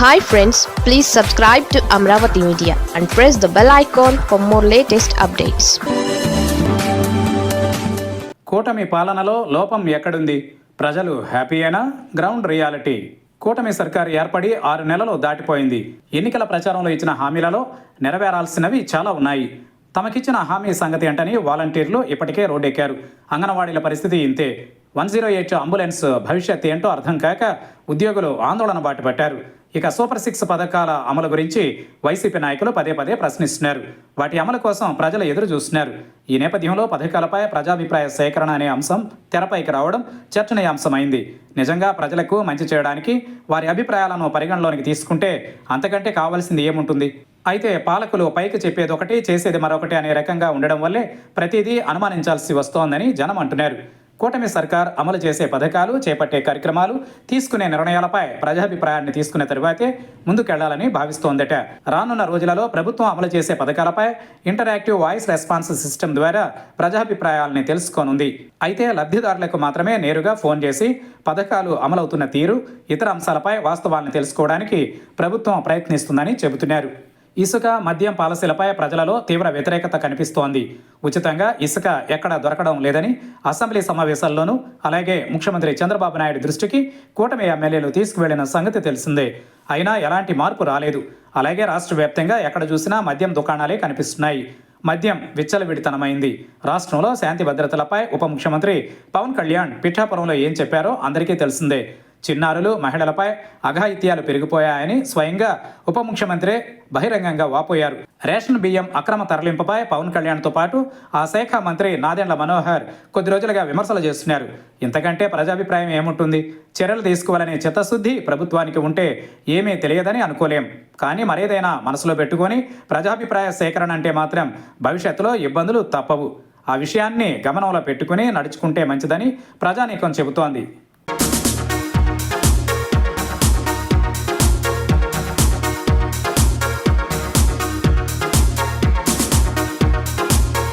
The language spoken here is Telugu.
Hi friends please subscribe to Amaravati media and press the bell icon for more latest updates కూటమి పాలనలో లోపం ఎక్కడుంది? ప్రజలు హ్యాపీయేనా? Ground reality. కూటమి సర్కారు ఏర్పడి ఆరు నెలలు దాటిపోయింది. ఎన్నికల ప్రచారంలో ఇచ్చిన హామీలలో నెరవేరాల్సినవి చాలా ఉన్నాయి. తమకిచ్చిన హామీ సంగతి అంటని వాలంటీర్లు ఇప్పటికే రోడ్డెక్కారు. అంగన్వాడీల పరిస్థితి ఇంతే. వన్ జీరో ఎయిట్ అంబులెన్స్ భవిష్యత్ ఏంటో అర్థం కాక ఉద్యోగులు ఆందోళన బాటుపట్టారు ఇక సూపర్ సిక్స్ పథకాల అమలు గురించి వైసీపీ నాయకులు పదే పదే ప్రశ్నిస్తున్నారు. వాటి అమలు కోసం ప్రజలు ఎదురు చూస్తున్నారు. ఈ నేపథ్యంలో పథకాలపై ప్రజాభిప్రాయ సేకరణ అనే అంశం తెరపైకి రావడం చర్చనీయాంశమైంది. నిజంగా ప్రజలకు మంచి చేయడానికి వారి అభిప్రాయాలను పరిగణలోనికి తీసుకుంటే అంతకంటే కావాల్సింది ఏముంటుంది? అయితే పాలకులు పైకి చెప్పేది ఒకటి చేసేది మరొకటి అనే రకంగా ఉండడం వల్లే ప్రతిదీ అనుమానించాల్సి వస్తోందని జనం అంటున్నారు. కూటమి సర్కార్ అమలు చేసే పథకాలు చేపట్టే కార్యక్రమాలు తీసుకునే నిర్ణయాలపై ప్రజాభిప్రాయాన్ని తీసుకున్న తరువాతే ముందుకెళ్ళాలని భావిస్తోందట. రానున్న రోజులలో ప్రభుత్వం అమలు చేసే పథకాలపై ఇంటరాక్టివ్ వాయిస్ రెస్పాన్స్ సిస్టమ్ ద్వారా ప్రజాభిప్రాయాలని తెలుసుకోనుంది. అయితే లబ్ధిదారులకు మాత్రమే నేరుగా ఫోన్ చేసి పథకాలు అమలవుతున్న తీరు ఇతర అంశాలపై వాస్తవాలను తెలుసుకోవడానికి ప్రభుత్వం ప్రయత్నిస్తుందని చెబుతున్నారు. ఇసుక మద్యం పాలసీలపై ప్రజలలో తీవ్ర వ్యతిరేకత కనిపిస్తోంది. ఉచితంగా ఇసుక ఎక్కడ దొరకడం లేదని అసెంబ్లీ సమావేశాల్లోనూ అలాగే ముఖ్యమంత్రి చంద్రబాబు నాయుడు దృష్టికి కూటమి ఎమ్మెల్యేలు తీసుకువెళ్ళిన సంగతి తెలిసిందే. అయినా ఎలాంటి మార్పు రాలేదు. అలాగే రాష్ట్ర వ్యాప్తంగా ఎక్కడ చూసినా మద్యం దుకాణాలే కనిపిస్తున్నాయి. మద్యం విచ్చలవిడితనమైంది. రాష్ట్రంలో శాంతి భద్రతలపై ఉప ముఖ్యమంత్రి పవన్ కళ్యాణ్ పిఠాపురంలో ఏం చెప్పారో అందరికీ తెలిసిందే. చిన్నారులు మహిళలపై అఘాయిత్యాలు పెరిగిపోయాయని స్వయంగా ఉప ముఖ్యమంత్రి బహిరంగంగా వాపోయారు. రేషన్ బియ్యం అక్రమ తరలింపుపై పవన్ కళ్యాణ్తో పాటు ఆ శాఖ మంత్రి నాదెండ్ల మనోహర్ కొద్ది రోజులుగా విమర్శలు చేస్తున్నారు. ఇంతకంటే ప్రజాభిప్రాయం ఏముంటుంది? చర్యలు తీసుకోవాలనే చిత్తశుద్ధి ప్రభుత్వానికి ఉంటే ఏమీ తెలియదని అనుకోలేం. కానీ మరేదైనా మనసులో పెట్టుకొని ప్రజాభిప్రాయ సేకరణ అంటే మాత్రం భవిష్యత్తులో ఇబ్బందులు తప్పవు. ఆ విషయాన్ని గమనంలో పెట్టుకుని నడుచుకుంటే మంచిదని ప్రజానీకం చెబుతోంది.